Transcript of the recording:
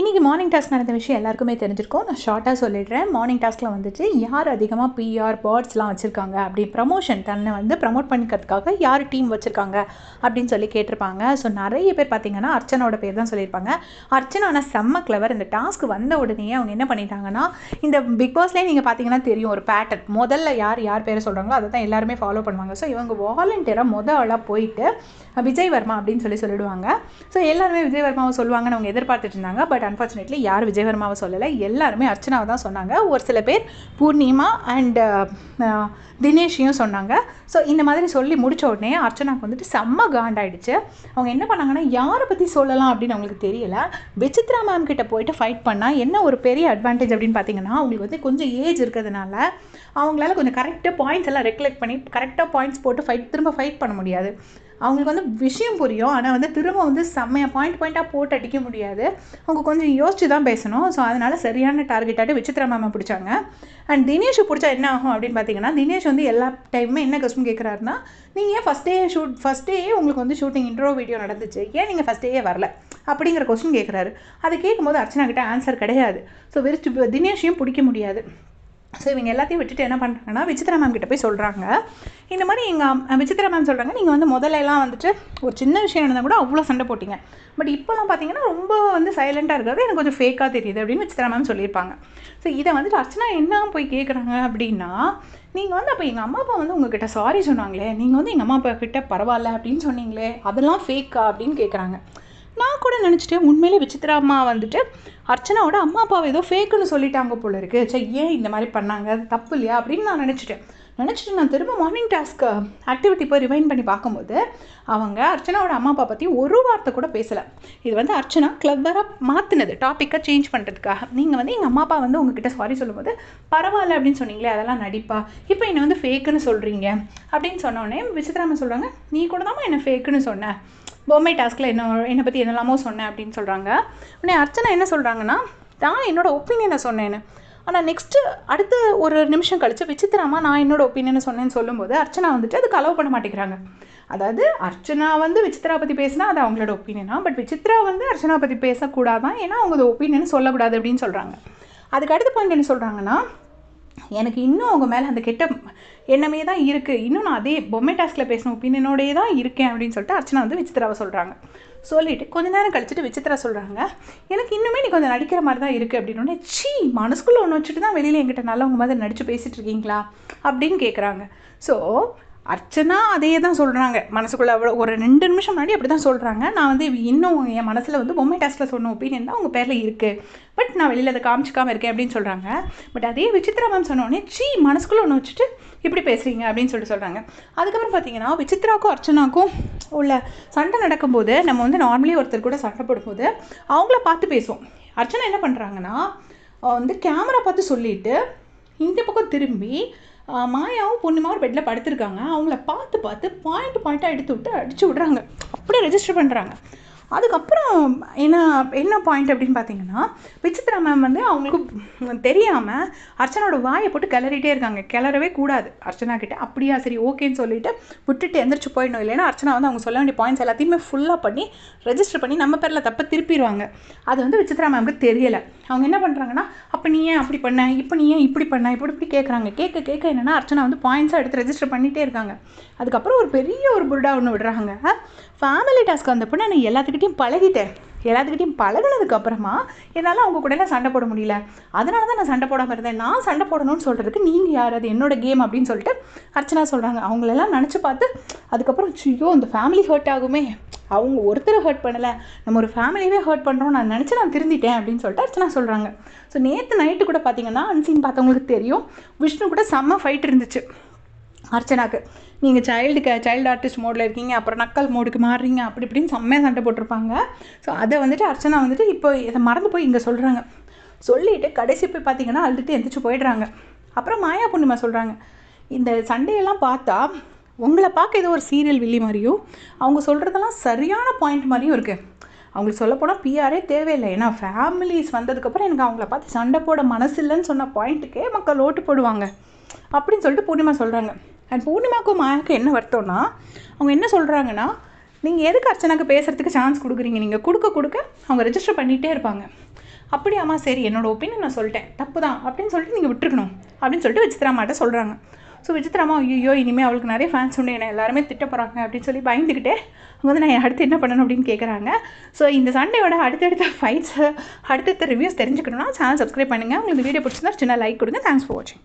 இன்றைக்கி morning task நடந்த விஷயம் எல்லாருக்குமே தெரிஞ்சிருக்கும். நான் ஷார்ட்டாக சொல்லிடுறேன். மார்னிங் டாஸ்கில் வந்துட்டு யார் அதிகமாக பிஆர் பேர்ட்ஸ்லாம் வச்சுருக்காங்க அப்படி ப்ரமோஷன் தன்னை வந்து ப்ரமோட் பண்ணிக்கிறதுக்காக யார் டீம் வச்சுருக்காங்க அப்படின்னு சொல்லி கேட்டிருப்பாங்க. ஸோ நிறைய பேர் பார்த்தீங்கன்னா அர்ச்சனோட பேர் தான் சொல்லியிருப்பாங்க. அர்ச்சனா ஆனால் செம்ம கிளவர் இந்த டாஸ்க் வந்த உடனே அவங்க என்ன பண்ணிட்டாங்கன்னா இந்த பிக் பாஸ்லேயே நீங்கள் பார்த்தீங்கன்னா தெரியும் ஒரு பேட்டர்ன் முதல்ல யார் யார் பேரை சொல்கிறாங்களோ அதை தான் எல்லாருமே ஃபாலோ பண்ணுவாங்க. ஸோ இவங்க வாலண்டியராக முத ஆளாக போயிட்டு விஜய் வர்மா அப்படின்னு சொல்லி சொல்லிடுவாங்க. ஸோ எல்லாருமே விஜய் வர்மாவை சொல்லுவாங்கன்னு அவங்க எதிர்பார்த்துட்டு இருந்தாங்க. பட் அன்ஃபார்ச்சுனேட்லி யார் விஜயவர்மாவை சொல்லலை? எல்லாருமே அர்ச்சனாவை தான் சொன்னாங்க. ஒரு சில பேர் பூர்ணிமா அண்ட் uh, uh, தினேஷையும் சொன்னாங்க. ஸோ இந்த மாதிரி சொல்லி முடிச்ச உடனே அர்ச்சனாவுக்கு வந்துட்டு செம்ம காண்டாயிடுச்சு. அவங்க என்ன பண்ணாங்கன்னா யாரை பற்றி சொல்லலாம் அப்படின்னு அவங்களுக்கு தெரியல. விசித்ரா மேம் கிட்ட போயிட்டு ஃபைட் பண்ணால் என்ன ஒரு பெரிய அட்வான்டேஜ் அப்படின்னு பார்த்தீங்கன்னா அவங்களுக்கு வந்து கொஞ்சம் ஏஜ் இருக்கிறதுனால அவங்களால கொஞ்சம் கரெக்டாக பாயிண்ட்ஸ் எல்லாம் ரெகுலேட் பண்ணி கரெக்டாக பாயிண்ட்ஸ் போட்டு ஃபைட் திரும்ப ஃபைட் பண்ண முடியாது. அவங்களுக்கு வந்து விஷயம் புரியும். ஆனால் வந்து திரும்ப வந்து செம்மையாக பாயிண்ட் பாயிண்ட்டாக போட்டு அடிக்க முடியாது. அவங்க கொஞ்சம் யோசிச்சு தான் பேசணும். ஸோ அதனால் சரியான டார்கெட்டாட்டு விசித்ரா மேமை பிடிச்சாங்க. அண்ட் தினேஷை பிடிச்சா என்ன ஆகும் அப்படின்னு பார்த்தீங்கன்னா தினேஷ் வந்து எல்லா டைமுமே என்ன கொஸ்டின் கேட்குறாருன்னா நீங்கள் ஏன் first day shoot first day உங்களுக்கு வந்து ஷூட்டிங் இன்ட்ரோ வீடியோ நடந்துச்சு. ஏன் நீங்கள் ஃபஸ்ட் டேயே வரல? அப்படிங்கிற கொஸ்டின் கேட்குறாரு அதை கேட்கும்போது அர்ச்சனா கிட்ட ஆன்சர் கிடையாது. ஸோ வெறும் தினேஷையும் பிடிக்க முடியாது. ஸோ இவங்க எல்லாத்தையும் விட்டுட்டு என்ன பண்ணுறாங்கன்னா விசித்ரா மேம் கிட்ட போய் சொல்கிறாங்க இந்த மாதிரி எங்கள் விசித்ரா மேம் சொல்கிறாங்க நீங்கள் வந்து முதல்ல எல்லாம் வந்துட்டு ஒரு சின்ன விஷயம் நடந்தால் கூட அவ்வளோ சண்டை போட்டிங்க. பட் இப்போலாம் பார்த்தீங்கன்னா ரொம்ப வந்து சைலண்ட்டாக இருக்கிறது எனக்கு கொஞ்சம் ஃபேக்காக தெரியுது அப்படின்னு விசித்ரா மேம் சொல்லியிருப்பாங்க. ஸோ இதை வந்துட்டு அர்ச்சனா என்ன போய் கேட்குறாங்க அப்படின்னா நீங்கள் வந்து அப்போ எங்கள் அம்மா அப்பா வந்து உங்ககிட்ட சாரி சொன்னாங்களே நீங்கள் வந்து எங்கள் அம்மா அப்பா கிட்ட பரவாயில்ல அப்படின்னு சொன்னீங்களே அதெல்லாம் ஃபேக்கா அப்படின்னு கேட்குறாங்க நான் கூட நினச்சிட்டேன். உண்மையிலே விசித்ரா அம்மா வந்துட்டு அர்ச்சனாவோட அம்மா அப்பாவை ஏதோ ஃபேக்குன்னு சொல்லிட்டாங்க போல இருக்கு. சரி ஏன் இந்த மாதிரி பண்ணாங்க? அது தப்பு இல்லையா? அப்படின்னு நான் நினச்சிட்டேன். நினச்சிட்டு நான் திரும்ப மார்னிங் டாஸ்க்கு ஆக்டிவிட்டி போய் ரிவைன் பண்ணி பார்க்கும்போது அவங்க அர்ச்சனாவோட அம்மா அப்பா பற்றி ஒரு வார்த்தை கூட பேசலை. இது வந்து அர்ச்சனா கிளவராக மாற்றினது டாப்பிக்கை சேஞ்ச் பண்ணுறதுக்காக நீங்கள் வந்து எங்கள் அம்மா அப்பா வந்து உங்ககிட்ட சாரி சொல்லும்போது பரவாயில்ல அப்படின்னு சொன்னீங்களே அதெல்லாம் நடிப்பா. இப்போ என்னை வந்து ஃபேக்குன்னு சொல்கிறீங்க அப்படின்னு சொன்னோடனே விசித்திராம சொல்கிறாங்க நீ கூட தான் என்னை ஃபேக்குன்னு சொன்ன. பொம்மை டாஸ்கில் என்ன என்னை பற்றி என்னெல்லாமோ சொன்னேன் அப்படின்னு சொல்கிறாங்க உடனே அர்ச்சனா என்ன சொல்கிறாங்கன்னா நான் என்னோடய ஒப்பீனியனை சொன்னேன்னு. ஆனால் நெக்ஸ்ட்டு அடுத்த ஒரு நிமிஷம் கழித்து விசித்திரமா நான் என்னோடய ஒப்பீனியன் சொன்னேன்னு சொல்லும்போது அர்ச்சனா வந்துட்டு அதுக்கு அலோவ் பண்ண மாட்டேங்கிறாங்க. அதாவது அர்ச்சனா வந்து விசித்ரா பற்றி பேசினா அது அவங்களோட ஒப்பீனியனா பட் விசித்ரா வந்து அர்ச்சனா பற்றி பேசக்கூடாதான். ஏன்னா அவங்க ஒப்பீனியன் சொல்லக்கூடாது அப்படின்னு சொல்கிறாங்க அதுக்கு அடுத்த பாயிண்ட் என்ன சொல்கிறாங்கன்னா எனக்கு இன்னும் அவங்க மேலே அந்த கெட்ட எண்ணமே தான் இருக்குது இன்னும் நான் அதே பொம்மை டாஸ்கில் பேசின ஒப்பீனியனோடயே தான் இருக்கேன் அப்படின்னு சொல்லிட்டு அர்ச்சனா வந்து விசித்திராவை சொல்கிறாங்க சொல்லிவிட்டு கொஞ்ச நேரம் கழிச்சுட்டு விசித்திரா சொல்கிறாங்க எனக்கு இன்னுமே நீ கொஞ்சம் நடிக்கிற மாதிரி தான் இருக்குது அப்படின்னு சீ மனசுக்குள்ளே ஒன்று வச்சுட்டு தான் வெளியில் எங்கிட்ட நல்லவங்க மாதிரி நடித்து பேசிகிட்டு இருக்கீங்களா? அப்படின்னு கேட்குறாங்க ஸோ அர்ச்சனா அதே தான் சொல்கிறாங்க மனசுக்குள்ளே அவ்வளோ ஒரு ரெண்டு நிமிஷம் முன்னாடி அப்படி தான் சொல்கிறாங்க நான் வந்து இன்னும் என் மனசில் வந்து பொம்மை டாஸ்கில் சொன்ன ஒப்பீனியன் தான் உங்கள் பேரில் இருக்குது பட் நான் வெளியில் அதை காமிச்சிக்காமல் இருக்கேன் அப்படின்னு சொல்கிறாங்க பட் அதே விசித்ரா மேம் சொன்னோடனே சீ மனசுக்குள்ளே ஒன்று வச்சுட்டு இப்படி பேசுகிறீங்க அப்படின்னு சொல்லிட்டு சொல்கிறாங்க அதுக்கப்புறம் பார்த்தீங்கன்னா விசித்ராக்கும் அர்ச்சனாக்கும் உள்ள சண்டை நடக்கும்போது நம்ம வந்து நார்மலி ஒருத்தர் கூட சண்டை போடும்போது அவங்கள பார்த்து பேசுவோம். அர்ச்சனா என்ன பண்ணுறாங்கன்னா வந்து கேமரா பார்த்து சொல்லிவிட்டு இந்த பக்கம் திரும்பி மாயாவும் பொண்ணுமாவும் பெட்டில் படுத்திருக்காங்க. அவங்கள பார்த்து பார்த்து பாயிண்ட் பாயிண்ட்டாக எடுத்து விட்டு அடிச்சு விட்றாங்க. அப்படியே ரெஜிஸ்டர் பண்ணுறாங்க அதுக்கப்புறம் என்ன என்ன பாயிண்ட் அப்படின்னு பார்த்தீங்கன்னா விசித்ரா மேம் வந்து அவங்களுக்கு தெரியாமல் அர்ச்சனாவோட வாயை போட்டு கிளறிட்டே இருக்காங்க. கிளறவே கூடாது. அர்ச்சனா கிட்டே அப்படியா சரி ஓகேன்னு சொல்லிட்டு விட்டுட்டு எந்திரிச்சு போயிடணும். இல்லைன்னா அர்ச்சனா வந்து அவங்க சொல்ல வேண்டிய பாயிண்ட்ஸ் எல்லாத்தையுமே ஃபுல்லாக பண்ணி ரெஜிஸ்டர் பண்ணி நம்ம பேரில் தப்ப திருப்பிடுவாங்க. அது வந்து விசித்ரா மேம்க்கு தெரியலை. அவங்க என்ன பண்ணுறாங்கன்னா அப்போ நீ ஏன் அப்படி பண்ண? இப்போ நீ ஏன் இப்படி பண்ண? இப்படி இப்படி கேட்குறாங்க கேட்க கேட்க என்னென்னா அர்ச்சனா வந்து பாயிண்ட்ஸாக எடுத்து ரெஜிஸ்டர் பண்ணிகிட்டே இருக்காங்க. அதுக்கப்புறம் ஒரு பெரிய ஒரு புருடா ஒன்று விடுறாங்க. ஃபேமிலி டாஸ்க் வந்தப்போ நான் எல்லாத்துக்கிட்டையும் பழகிட்டேன். எல்லாத்துக்கிட்டையும் பழகினதுக்கு அப்புறமா என்னால் அவங்க கூடலாம் சண்டை போட முடியல. அதனால தான் நான் சண்டை போடாமல் இருந்தேன். நான் சண்டை போடணும்னு சொல்கிறதுக்கு நீங்கள் யார்? அது என்னோட கேம் அப்படின்னு சொல்லிட்டு அர்ச்சனா சொல்கிறாங்க அவங்களெல்லாம் நினச்சி பார்த்து அதுக்கப்புறம் ஐயோ இந்த ஃபேமிலி ஹர்ட் ஆகுமே. அவங்க ஒருத்தர் ஹர்ட் பண்ணலை. நம்ம ஒரு ஃபேமிலியவே ஹர்ட் பண்ணுறோம் நான் நினச்சி நான் திருந்திட்டேன். அப்படின்னு சொல்லிட்டு அர்ச்சனா சொல்கிறாங்க ஸோ நேற்று நைட்டு கூட பார்த்தீங்கன்னா அன்சீன் பார்த்தவங்களுக்கு தெரியும். விஷ்ணு கூட செம்ம ஃபைட் இருந்துச்சு. அர்ச்சனாக்கு. நீங்கள் சைல்டுக்கு சைல்டு ஆர்டிஸ்ட் மோடில் இருக்கீங்க அப்புறம் நக்கல் மோடுக்கு மாறுறீங்க அப்படி இப்படின்னு செம்மையாக சண்டை போட்டிருப்பாங்க. ஸோ அதை வந்துட்டு அர்ச்சனா வந்துட்டு இப்போ இதை மறந்து போய் இங்கே சொல்கிறாங்க சொல்லிவிட்டு கடைசி போய் பார்த்தீங்கன்னா அழுதுட்டு எந்திரிச்சு போயிடுறாங்க. அப்புறம் மாயா பூர்ணிமா சொல்கிறாங்க இந்த சண்டையெல்லாம் பார்த்தா உங்களை பார்க்க ஏதோ ஒரு சீரியல் வில்லி மாதிரியும் அவங்க சொல்கிறதெல்லாம் சரியான பாயிண்ட் மாதிரியும் இருக்குது அவங்களுக்கு சொல்லப்போனால் பிஆரே தேவையில்லை. ஏன்னா ஃபேமிலிஸ் வந்ததுக்கப்புறம் எனக்கு அவங்கள பார்த்து சண்டை போட மனசு இல்லைன்னு சொன்ன பாயிண்ட்டுக்கே மக்கள் ஓட்டு போடுவாங்க. அப்படின்னு சொல்லிட்டு பூர்ணிமா சொல்கிறாங்க அண்ட் பூர்ணிமாவுக்கும் மாயாவுக்கும் என்ன வருத்தம்னா அவங்க என்ன சொல்கிறாங்கன்னா நீங்கள் எதுக்கு அர்ச்சனாக்கு பேசுகிறதுக்கு சான்ஸ் கொடுக்குறீங்க? நீங்கள் கொடுக்க கொடுக்க அவங்க ரெஜிஸ்டர் பண்ணிகிட்டே இருப்பாங்க. அப்படியாம்மா சரி என்னோடய ஒப்பீனியன் நான் சொல்லிட்டேன். தப்பு தான் அப்படின்னு சொல்லிட்டு நீங்கள் விட்டுருக்கணும். அப்படின்னு சொல்லிட்டு விசித்ராமாட்ட சொல்கிறாங்க ஸோ விசித்ராமா ஐயோ இனிமேல் அவளுக்கு நிறைய ஃபேன்ஸ் உண்டு. என்ன எல்லாருமே திட்ட போகிறாங்க அப்படின்னு சொல்லி பயந்துக்கிட்டே அவங்க வந்து நான் அடுத்து என்ன பண்ணணும் அப்படின்னு கேட்குறாங்க ஸோ இந்த சண்டையோட அடுத்தடுத்த ஃபைட்ஸ் அடுத்தடுத்த ரிவ்யூஸ் தெரிஞ்சுக்கணும்னா சேனல் சப்ஸ்கிரைப் பண்ணுங்கள் உங்களுக்கு வீடியோ பிடிச்சிருந்தா சின்ன லைக் கொடுங்க. தேங்க்ஸ் ஃபார் வாட்சிங்